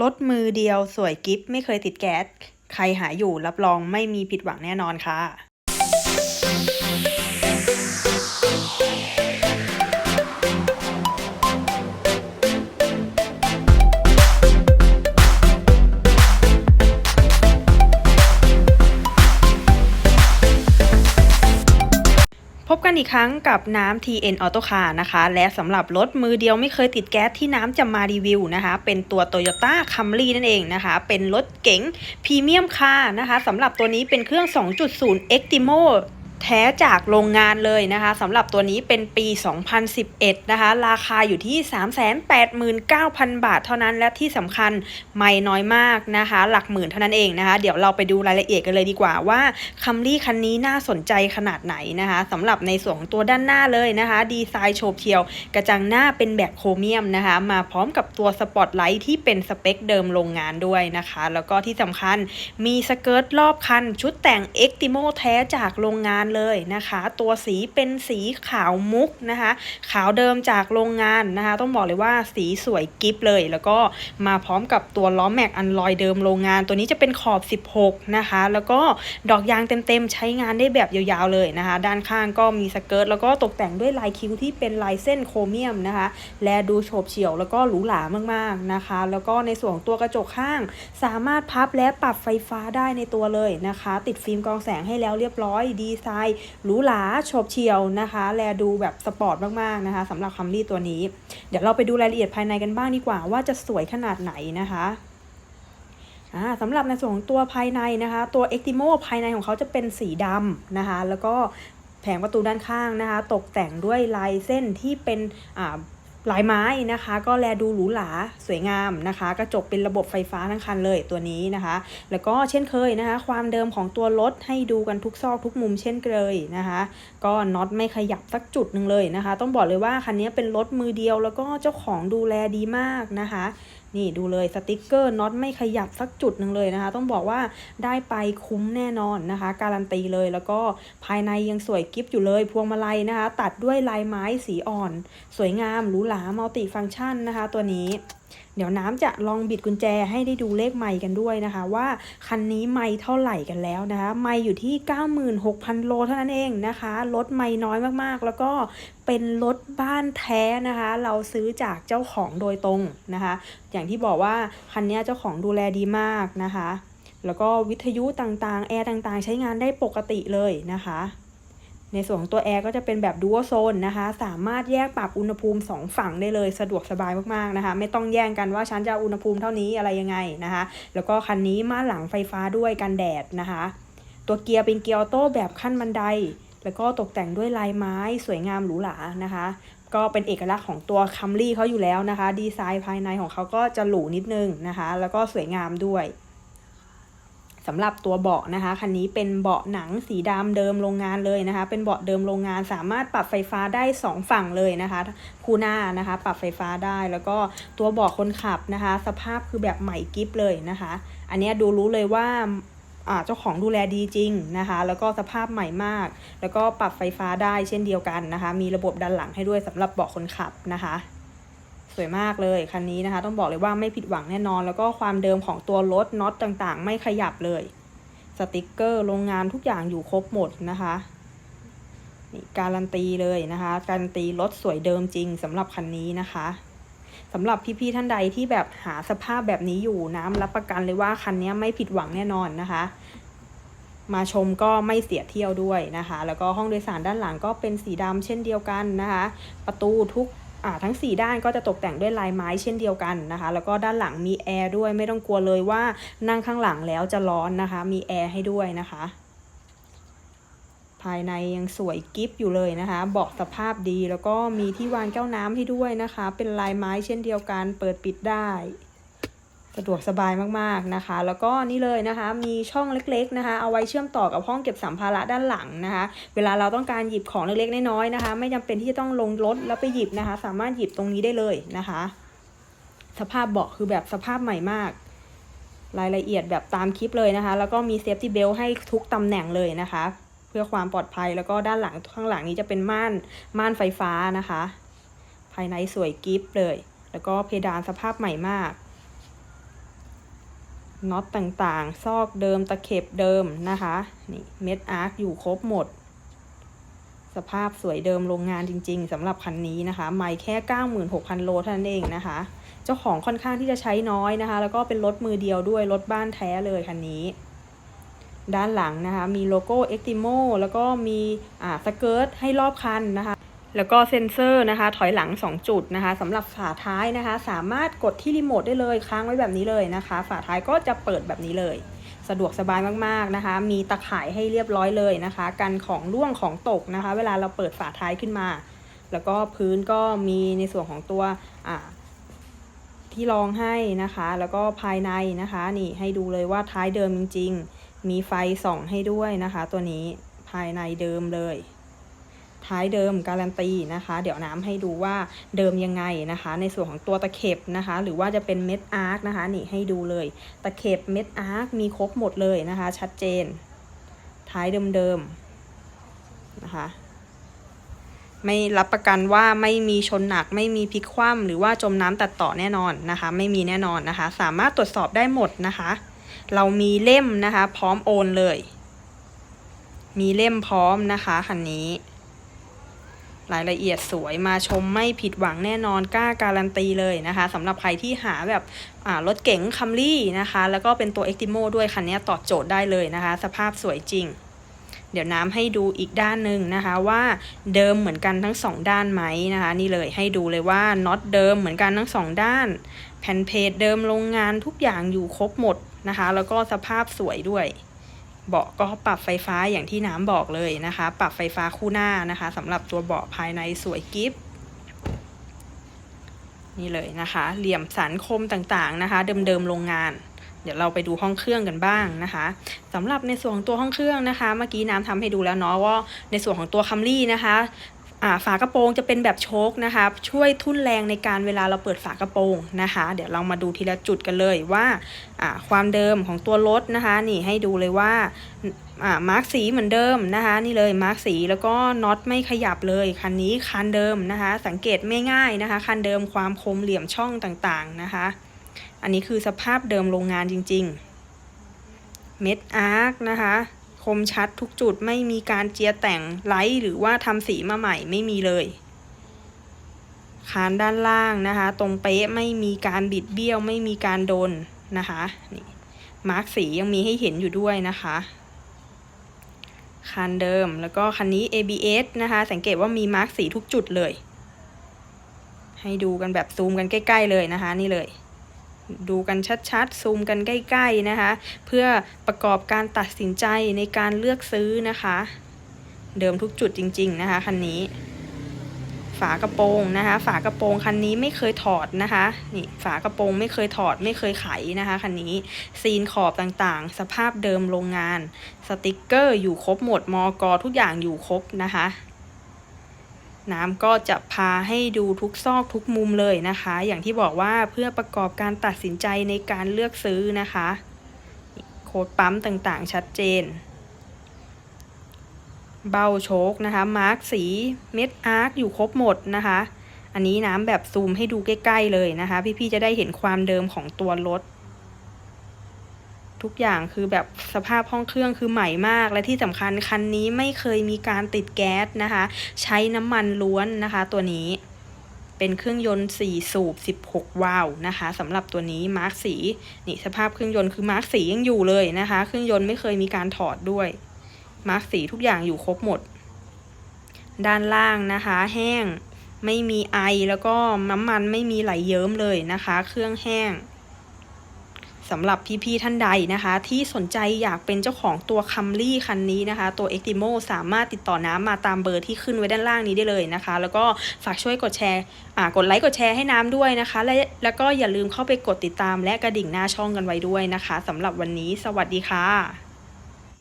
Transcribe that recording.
รถมือเดียวสวยกิฟไม่เคยติดแก๊ส ใครหาอยู่รับรองไม่มีผิดหวังแน่นอนค่ะ พบกันอีกครั้งกับน้ำ TN Auto Car นะคะ และสำหรับรถมือเดียวไม่เคยติดแก๊สที่น้ำจะมารีวิวนะคะ เป็นตัว Toyota Camry นั่นเองนะคะ เป็นรถเก๋งพรีเมียมคาร์นะคะสำหรับตัวนี้เป็นเครื่อง 2.0 Extimo แท้จากโรงงานเลยนะคะสำหรับตัวนี้เป็นปี 2011 นะคะ ราคาอยู่ที่ 389,000 บาทเท่านั้นและที่สำคัญไม่น้อยมากนะคะ หลักหมื่นเท่านั้นเองนะคะ เดี๋ยวเราไปดูรายละเอียดกันเลยดีกว่าว่าคัมรี่คันนี้น่าสนใจขนาดไหนนะคะสำหรับในส่วนตัวด้านหน้าเลยนะคะ ดีไซน์โฉบเฉียว กระจังหน้าเป็นแบบโครเมียมนะคะ มาพร้อมกับตัวสปอตไลท์ที่เป็นสเปคเดิมโรงงานด้วยนะคะ แล้วก็ที่สำคัญมีสเกิร์ตรอบคันชุดแต่ง e x t i m o แท้จากโรงงานเลยนะคะ ตัวสีเป็นสีขาวมุกนะคะ ขาวเดิมจากโรงงานนะคะ ต้องบอกเลยว่าสีสวยกิฟเลย แล้วก็มาพร้อมกับตัวล้อแม็กอันลอยเดิมโรงงาน ตัวนี้จะเป็นขอบ 16 นะคะ แล้วก็ดอกยางเต็มๆ ใช้งานได้แบบยาวๆเลยนะคะ ด้านข้างก็มีสเกิร์ตแล้วก็ตกแต่งด้วยลายคิ้วที่เป็นลายเส้นโครเมียมนะคะ และดูโฉบเฉี่ยวแล้วก็หรูหรามากๆนะคะ แล้วก็ในส่วนของตัวกระจกข้าง สามารถพับและปรับไฟฟ้าได้ในตัวเลยนะคะ ติดฟิล์มกรองแสงให้แล้วเรียบร้อยดีไซน์หรูหราโฉบเฉี่ยวนะคะ แลดูแบบสปอร์ตมากๆนะคะสำหรับคัมรี่ตัวนี้ เดี๋ยวเราไปดูรายละเอียดภายในกันบ้างดีกว่า ว่าจะสวยขนาดไหนนะคะสำหรับในส่วนของตัวภายในนะคะ ตัว e x t i m o ภายในของเขาจะเป็นสีดำนะคะ แล้วก็แผงประตูด้านข้างนะคะ ตกแต่งด้วยลายเส้นที่เป็น ลายไม้นะคะ ก็แลดูหรูหราสวยงามนะคะ กระจกเป็นระบบไฟฟ้าทั้งคันเลยตัวนี้นะคะ แล้วก็เช่นเคยนะคะ ความเดิมของตัวรถให้ดูกันทุกซอกทุกมุมเช่นเคยนะคะ ก็น็อตไม่ขยับสักจุดหนึ่งเลยนะคะ ต้องบอกเลยว่าคันนี้เป็นรถมือเดียวแล้วก็เจ้าของดูแลดีมากนะคะ นี่ดูเลยสติกเกอร์น็อตไม่ขยับสักจุดหนึ่งเลยนะคะ ต้องบอกว่าได้ไปคุ้มแน่นอนนะคะ การันตีเลยแล้วก็ภายในยังสวยกิฟต์อยู่เลย พวงมาลัยนะคะ ตัดด้วยลายไม้สีอ่อน สวยงามหรูหรามัลติฟังก์ชันนะคะ ตัวนี้ เดี๋ยวน้ำจะลองบิดกุญแจให้ได้ดูเลขไม่กันด้วยนะคะ ว่าคันนี้ไม่เท่าไหร่กันแล้วนะคะไม่อยู่ที่ 96,000 โลเท่านั้นเองนะคะรถไม่น้อยมากๆ แล้วก็เป็นรถบ้านแท้นะคะ เราซื้อจากเจ้าของโดยตรงนะคะ อย่างที่บอกว่าคันนี้เจ้าของดูแลดีมากนะคะ แล้วก็วิทยุต่างๆ แอร์ต่างๆ ใช้งานได้ปกติเลยนะคะ ในส่วนของตัวแอร์ก็จะเป็นแบบดูโอโซนนะคะ สามารถแยกปรับอุณหภูมิ 2 ฝั่งได้เลยสะดวกสบายมากๆนะคะ ไม่ต้องแย่งกันว่าฉันจะอาอุณหภูมิเท่านี้อะไรยังไงนะคะ แล้วก็คันนี้มาหลังไฟฟ้าด้วยกันแดดนะคะ ตัวเกียร์เป็นเกียร์ออโต้แบบขั้นบันได แล้วก็ตกแต่งด้วยลายไม้สวยงามหรูหรานะคะ ก็เป็นเอกลักษณ์ของตัวคัมรี่เขาอยู่แล้วนะคะ ดีไซน์ภายในของเขาก็จะหรูนิดนึงนะคะ แล้วก็สวยงามด้วย สำหรับตัวเบาะนะคะ คันนี้เป็นเบาะหนังสีดำเดิมโรงงานเลยนะคะ เป็นเบาะเดิมโรงงานสามารถปรับไฟฟ้าได้ 2 ฝั่งเลยนะคะคู่หน้านะคะ ปรับไฟฟ้าได้แล้วก็ตัวเบาะคนขับนะคะ สภาพคือแบบใหม่กิฟเลยนะคะ อันนี้ดูรู้เลยว่าเจ้าของดูแลดีจริงนะคะ แล้วก็สภาพใหม่มาก แล้วก็ปรับไฟฟ้าได้เช่นเดียวกันนะคะ มีระบบดันหลังให้ด้วยสำหรับเบาะคนขับนะคะ วยมากเลยคันนี้นะคะ ต้องบอกเลยว่าไม่ผิดหวังแน่นอน แล้วก็ความเดิมของตัวรถน็อตต่างๆ ไม่ขยับเลยสติกเกอร์โรงงานทุกอย่างอยู่ครบหมดนะคะนี่การันตีเลยนะคะ การันตีรถสวยเดิมจริงสำหรับคันนี้นะคะสำหรับพี่ๆท่านใดที่แบบหาสภาพแบบนี้อยู่น้ำรับประกันเลยว่าคันนี้ไม่ผิดหวังแน่นอนนะคะ มาชมก็ไม่เสียเที่ยวด้วยนะคะ แล้วก็ห้องโดยสารด้านหลังก็เป็นสีดำเช่นเดียวกันนะคะ ประตูทุก ทั้ง 4 ด้านก็จะตกแต่งด้วยลายไม้เช่นเดียวกันนะคะ แล้วก็ด้านหลังมีแอร์ด้วยไม่ต้องกลัวเลยว่านั่งข้างหลังแล้วจะร้อนนะคะ มีแอร์ให้ด้วยนะคะ ภายในยังสวยกิฟอยู่เลยนะคะ เบาะสภาพดีแล้วก็มีที่วางแก้วน้ำให้ด้วยนะคะ เป็นลายไม้เช่นเดียวกัน เปิดปิดได้ สะดวกสบายมากๆนะคะ แล้วก็นี่เลยนะคะมีช่องเล็กๆนะคะ เอาไว้เชื่อมต่อกับห้องเก็บสัมภาระด้านหลังนะคะ เวลาเราต้องการหยิบของเล็กๆน้อยๆนะคะ ไม่จำเป็นที่จะต้องลงรถแล้วไปหยิบนะคะ สามารถหยิบตรงนี้ได้เลยนะคะ สภาพเบาะคือแบบสภาพใหม่มากรายละเอียดแบบตามคลิปเลยนะคะ แล้วก็มีเซฟตี้เบลให้ทุกตำแหน่งเลยนะคะ เพื่อความปลอดภัยแล้วก็ด้านหลังข้างหลังนี้จะเป็นม่านม่านไฟฟ้านะคะ ภายในสวยกิฟเลย แล้วก็เพดานสภาพใหม่มาก น็อตต่างๆ ซอกเดิมตะเข็บเดิมนะคะนี่เม็ดอาร์คอยู่ครบหมด สภาพสวยเดิมโรงงานจริง ๆสำหรับคันนี้นะคะ ไม่แค่ 96,000 โลเท่านั้นเองนะคะ เจ้าของค่อนข้างที่จะใช้น้อยนะคะ แล้วก็เป็นรถมือเดียวด้วยรถบ้านแท้เลยคันนี้ ด้านหลังนะคะ มีโลโก้ e x t i m o แล้วก็มีอ่าสเกิร์ตให้รอบคันนะคะ แล้วก็เซ็นเซอร์นะคะ ถอยหลัง 2 จุดนะคะสำหรับฝาท้ายนะคะ สามารถกดที่รีโมทได้เลยค้างไว้แบบนี้เลยนะคะ ฝาท้ายก็จะเปิดแบบนี้เลย สะดวกสบายมากๆนะคะ มีตะข่ายให้เรียบร้อยเลยนะคะ กันของร่วงของตกนะคะ เวลาเราเปิดฝาท้ายขึ้นมา แล้วก็พื้นก็มีในส่วนของตัวที่รองให้นะคะ แล้วก็ภายในนะคะ นี่ให้ดูเลยว่าท้ายเดิมจริง ๆ มีไฟส่องให้ด้วยนะคะ ตัวนี้ภายในเดิมเลย ท้ายเดิมการันตีนะคะ เดี๋ยวน้ำให้ดูว่าเดิมยังไงนะคะ ในส่วนของตัวตะเข็บนะคะ หรือว่าจะเป็นเม็ดอาร์คนะคะนี่ให้ดูเลย ตะเข็บเม็ดอาร์คมีครบหมดเลยนะคะ ชัดเจน ท้ายเดิมๆนะคะไม่รับประกันว่าไม่มีชนหนักไม่มีพลิกคว่ำหรือว่าจมน้ำตัดต่อแน่นอนนะคะ ไม่มีแน่นอนนะคะ สามารถตรวจสอบได้หมดนะคะ เรามีเล่มนะคะ พร้อมโอนเลย มีเล่มพร้อมนะคะคันนี้ รายละเอียดสวยมาชมไม่ผิดหวังแน่นอนกล้าการันตีเลยนะคะสำหรับใครที่หาแบบรถเก๋งคัมรี่นะคะ แล้วก็เป็นตัว e x t i m o ด้วยคันนี้ตอบโจทย์ได้เลยนะคะ สภาพสวยจริง เดี๋ยวน้ำให้ดูอีกด้านหนึ่งนะคะว่าเดิมเหมือนกันทั้งสองด้านไหมนะคะ นี่เลยให้ดูเลยว่าน็อตเดิมเหมือนกันทั้งสองด้าน แผ่นเพจเดิมโรงงานทุกอย่างอยู่ครบหมดนะคะ แล้วก็สภาพสวยด้วย เบาะก็ปรับไฟฟ้าอย่างที่น้ำบอกเลยนะคะ ปรับไฟฟ้าคู่หน้านะคะสำหรับตัวเบาะภายในสวยกิฟนี่เลยนะคะ เหลี่ยมสันคมต่างๆนะคะ เดิมๆโรงงาน เดี๋ยวเราไปดูห้องเครื่องกันบ้างนะคะสำหรับในส่วนของตัวห้องเครื่องนะคะ เมื่อกี้น้ำทำให้ดูแล้วเนาะว่าในส่วนของตัวคัมรี่นะคะ ฝากระโปรงจะเป็นแบบโชคนะคะ ช่วยทุ่นแรงในการเวลาเราเปิดฝากระโปรงนะคะ เดี๋ยวเรามาดูทีละจุดกันเลยว่าความเดิมของตัวรถนะคะ นี่ให้ดูเลยว่ามาร์กสีเหมือนเดิมนะคะ นี่เลยมาร์กสีแล้วก็น็อตไม่ขยับเลยคันนี้คันเดิมนะคะ สังเกตไม่ง่ายนะคะ คันเดิมความคมเหลี่ยมช่องต่างๆนะคะ อันนี้คือสภาพเดิมโรงงานจริง ๆ เม็ดอาร์คนะคะ คมชัดทุกจุดไม่มีการเจียแต่งไลท์หรือว่าทำสีมาใหม่ไม่มีเลย คานด้านล่างนะคะ ตรงเป๊ะไม่มีการบิดเบี้ยวไม่มีการโดนนะคะนี่มาร์กสียังมีให้เห็นอยู่ด้วยนะคะคันเดิมแล้วก็คันนี้ ABS นะคะ สังเกตว่ามีมาร์กสีทุกจุดเลย ให้ดูกันแบบซูมกันใกล้ ๆ เลยนะคะ นี่เลย ดูกันชัดๆ ซูมกันใกล้ ๆนะคะ เพื่อประกอบการตัดสินใจในการเลือกซื้อนะคะ เดิมทุกจุดจริง ๆ นะคะคันนี้ ฝากระโปรงนะคะ ฝากระโปรงคันนี้ไม่เคยถอดนะคะนี่ฝากระโปรงไม่เคยถอดไม่เคยไขนะคะคันนี้ซีนขอบต่างๆ สภาพเดิมโรงงาน สติกเกอร์อยู่ครบหมดมอกอทุกอย่างอยู่ครบนะคะ น้ำก็จะพาให้ดูทุกซอกทุกมุมเลยนะคะ อย่างที่บอกว่าเพื่อประกอบการตัดสินใจในการเลือกซื้อนะคะ โค้ดปั๊มต่างๆ ชัดเจน เบ้าโชคนะคะ มาร์กสีเม็ดอาร์คอยู่ครบหมดนะคะ อันนี้น้ำแบบซูมให้ดูใกล้ ๆ เลยนะคะ พี่ ๆ จะได้เห็นความเดิมของตัวรถ ทุกอย่างคือแบบสภาพห้องเครื่องคือใหม่มาก และที่สำคัญคันนี้ไม่เคยมีการติดแก๊สนะคะ ใช้น้ำมันล้วนนะคะ ตัวนี้เป็นเครื่องยนต์ 4 สูบ 16 วาล์วนะคะสำหรับตัวนี้มาร์กสีนี่สภาพเครื่องยนต์คือมาร์กสียังอยู่เลยนะคะ เครื่องยนต์ไม่เคยมีการถอดด้วยมาร์กสีทุกอย่างอยู่ครบหมด ด้านล่างนะคะ แห้งไม่มีไอแล้วก็น้ำมันไม่มีไหลเยิ้มเลยนะคะ เครื่องแห้ง สำหรับพี่ๆท่านใดนะคะ ที่สนใจอยากเป็นเจ้าของตัวคัมรี่คันนี้นะคะ ตัวเอ็กติโมสามารถติดต่อน้ำมาตามเบอร์ที่ขึ้นไว้ด้านล่างนี้ได้เลยนะคะ แล้วก็ฝากช่วยกดแชร์กดไลค์กดแชร์ให้น้ำด้วยนะคะ และแล้วก็อย่าลืมเข้าไปกดติดตามและกระดิ่งหน้าช่องกันไว้ด้วยนะคะสำหรับวันนี้ สวัสดีค่ะ